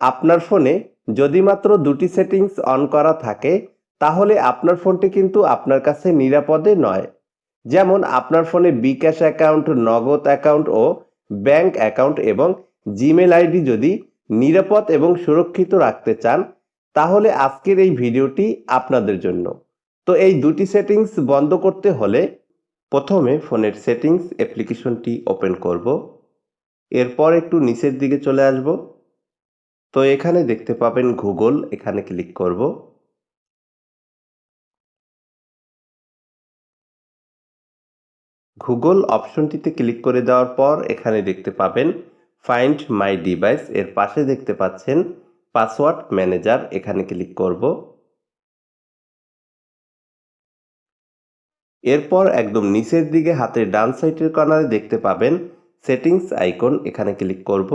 আপনার ফোনে যদি মাত্র দুটি সেটিংস অন করা থাকে, তাহলে আপনার ফোনটি কিন্তু আপনার কাছে নিরাপদে নয়। যেমন আপনার ফোনে বিকাশ অ্যাকাউন্ট, নগদ অ্যাকাউন্ট ও ব্যাংক অ্যাকাউন্ট এবং জিমেল আইডি যদি নিরাপদ এবং সুরক্ষিত রাখতে চান, তাহলে আজকের এই ভিডিওটি আপনাদের জন্য। তো এই দুটি সেটিংস বন্ধ করতে হলে প্রথমে ফোনের সেটিংস অ্যাপ্লিকেশনটি ওপেন করব, এরপর একটু নিচের দিকে চলে আসব। তো এখানে দেখতে পাবেন গুগল এখানে ক্লিক করব। গুগল অপশনটিতে ক্লিক করে দেওয়ার পর এখানে দেখতে পাবেন ফাইন্ড মাই ডিভাইস এর পাশে দেখতে পাচ্ছেন পাসওয়ার্ড ম্যানেজার এখানে ক্লিক করব। এরপর একদম নিচের দিকে হাতের ডান সাইডের কর্নারে দেখতে পাবেন সেটিংস আইকন এখানে ক্লিক করব।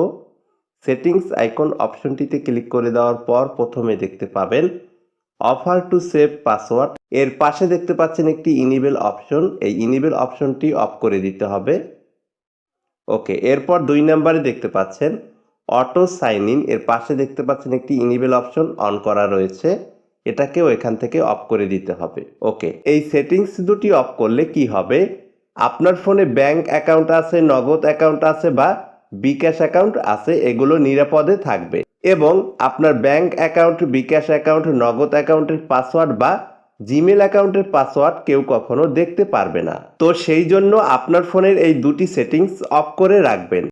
সেটিংস আইকন অপশনটিতে ক্লিক করে দেওয়ার পর প্রথমে দেখতে পাবেন অফার টু সেভ পাসওয়ার্ড। এর পাশে দেখতে পাচ্ছেন একটি ইনিবেল অপশন। এই ইনিবেল অপশনটি অফ করে দিতে হবে। ওকে, এরপর দুই নাম্বারে দেখতে পাচ্ছেন অটো সাইন ইন। এর পাশে দেখতে পাচ্ছেন একটি ইনিবেল অপশন অন করা রয়েছে। এটাকেও এখান থেকে অফ করে দিতে হবে। ওকে, এই সেটিংস দুটি অফ করলে কি হবে? আপনার ফোনে ব্যাংক অ্যাকাউন্ট আছে, নগদ অ্যাকাউন্ট আছে বা বিকাশ অ্যাকাউন্ট আছে, এগুলো নিরাপদে থাকবে। এবং আপনার ব্যাংক অ্যাকাউন্ট, বিকাশ অ্যাকাউন্ট, নগদ অ্যাকাউন্টের পাসওয়ার্ড বা জিমেল অ্যাকাউন্টের পাসওয়ার্ড কেউ কখনো দেখতে পারবে না। তো সেই জন্য আপনার ফোনের এই দুটি সেটিংস অফ করে রাখবেন।